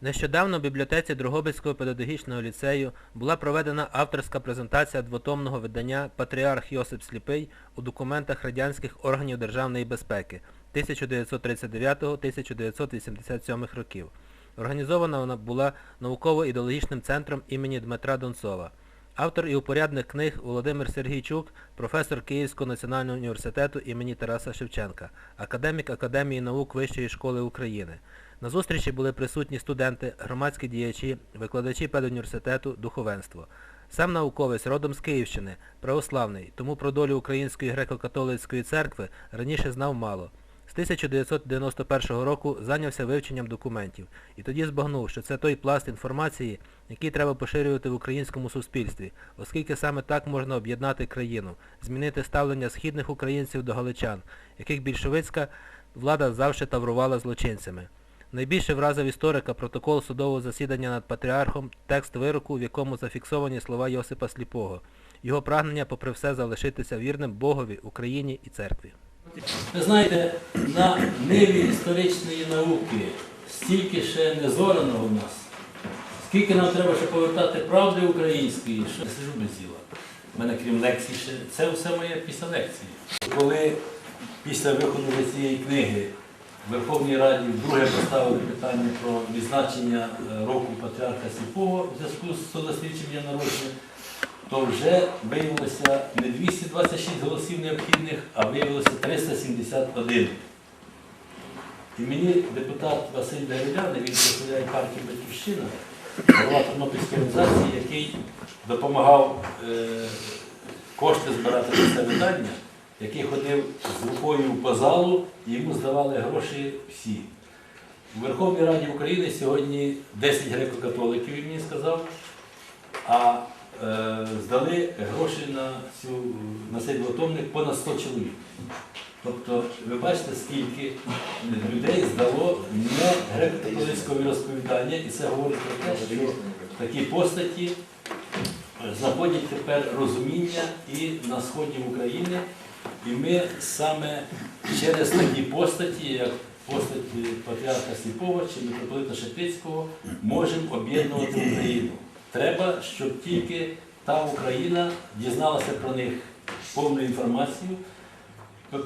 Нещодавно в бібліотеці Дрогобицького педагогічного ліцею була проведена авторська презентація двотомного видання «Патріарх Йосип Сліпий у документах радянських органів державної безпеки 1939-1987 років. Організована вона була науково-ідеологічним центром імені Дмитра Донцова. Автор і упорядник книг Володимир Сергійчук, професор Київського національного університету імені Тараса Шевченка, академік Академії наук Вищої школи України. На зустрічі були присутні студенти, громадські діячі, викладачі педуніверситету, духовенство. Сам науковець родом з Київщини, православний, тому про долю Української греко-католицької церкви раніше знав мало. З 1991 року зайнявся вивченням документів і тоді збагнув, що це той пласт інформації, який треба поширювати в українському суспільстві, оскільки саме так можна об'єднати країну, змінити ставлення східних українців до галичан, яких більшовицька влада завжди таврувала злочинцями. Найбільше вразив історика протокол судового засідання над патріархом, текст вироку, в якому зафіксовані слова Йосипа Сліпого, його прагнення попри все залишитися вірним Богові, Україні і церкві. Ви знаєте, на ниві історичної науки стільки ще не зораного в нас, скільки нам треба ще повертати правди української, що я сижу без діла. У мене крім лекцій ще це все моє після лекції. Коли після виходу цієї книги в Верховній Раді вдруге поставили питання про відзначення е, року патріарха Сліпого в зв'язку з 100-річчям дня народження, то вже виявилося не 226 голосів необхідних, а виявилося 371. І мені депутат Василь Дерев'яний, він представляє партію Батьківщина, голова Тернопільської організації, який допомагав е, кошти збирати на це видання, який ходив з рукою по залу, і йому здавали гроші всі. У Верховній Раді України сьогодні 10 греко-католиків, він мені сказав, а е, здали гроші на, цю, на цей двотомник понад 100 чоловік. Тобто, ви бачите, скільки людей здало не греко-католицького розповідання, і це говорить про те, що такі постаті знаходять тепер розуміння і на сході України. І ми саме через такі постаті, як постаті патріарха Сліпова чи митрополита Шептицького, можемо об'єднувати Україну. Треба, щоб тільки та Україна дізналася про них повну інформацію,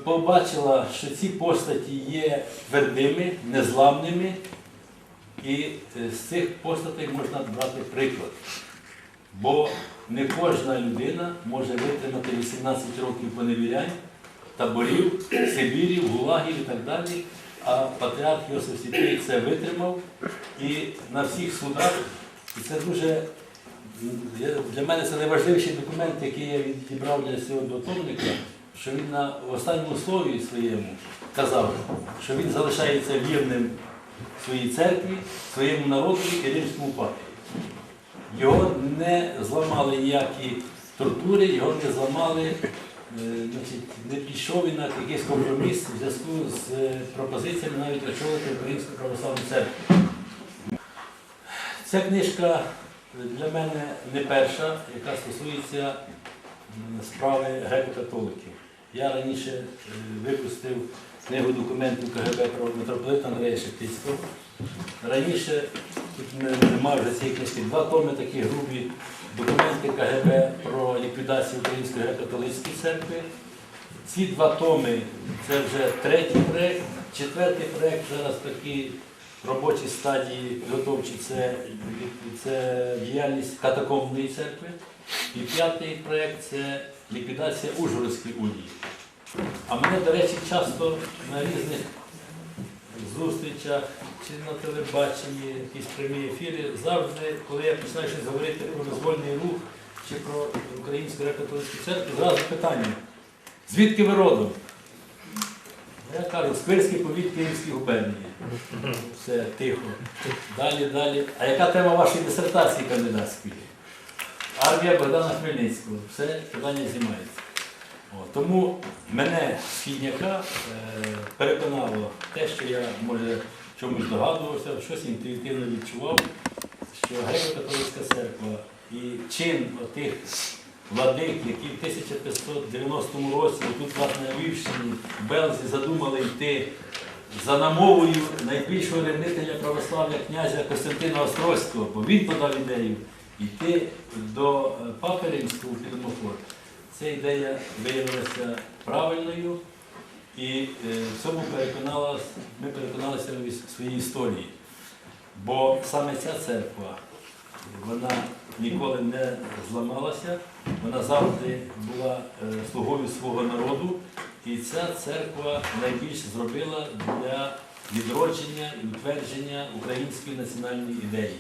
побачила, що ці постаті є твердими, незламними, і е, з цих постатей можна брати приклад. Бо не кожна людина може витримати 18 років поневірянь, таборів, Сибірів, гулагів і так далі. А патріарх Йосиф Святий це витримав і на всіх судах, і це дуже для мене це найважливіший документ, який я відібрав для цього двотомника, що він на останньому слові своєму казав, що він залишається вірним своїй церкві, своєму народу і римському папі. Його не зламали ніякі тортури, його не зламали, значить, не пішов він на якийсь компроміс в зв'язку з е, пропозиціями навіть очолити Українську православну церкву. Ця книжка для мене не перша, яка стосується справи греко-католиків. Я раніше е, випустив книгу документів КГБ про митрополита Андрея Шептицького. Раніше тут немає вже цієї книжки два томи такі грубі документи КГБ про ліквідацію Української греко-католицької церкви. Ці два томи це вже третій проєкт. Четвертий проєкт зараз в такій робочій стадії підготовчій це, це діяльність катакомбної церкви. І п'ятий проєкт це ліквідація Ужгородської унії. А мене, до речі, часто на різних зустрічах чи на телебаченні, якісь прямі ефіри, завжди, коли я починаю щось говорити про визвольний рух чи про Українську греко-католицьку церкву, зразу питання. Звідки ви родом? Я кажу, Сквирський повіт Київської губернії. Все, тихо. Далі, далі. А яка тема вашої дисертації кандидатської? Армія Богдана Хмельницького. Все, питання знімається. О, тому мене, східняка, е, переконало те, що я, може, чомусь догадувався, щось інтуїтивно відчував, що греко-католицька церква і чин отих владик, які в 1590 році тут власне на Львівщині в Белзі задумали йти за намовою найбільшого ревнителя православ'я князя Костянтина Острозького, бо він подав ідею йти до е, Папи Римського у Філімофор. Ця ідея виявилася правильною і е, в цьому ми переконалися в своїй історії. Бо саме ця церква, вона ніколи не зламалася, вона завжди була е, слугою свого народу, і ця церква найбільше зробила для відродження і утвердження української національної ідеї.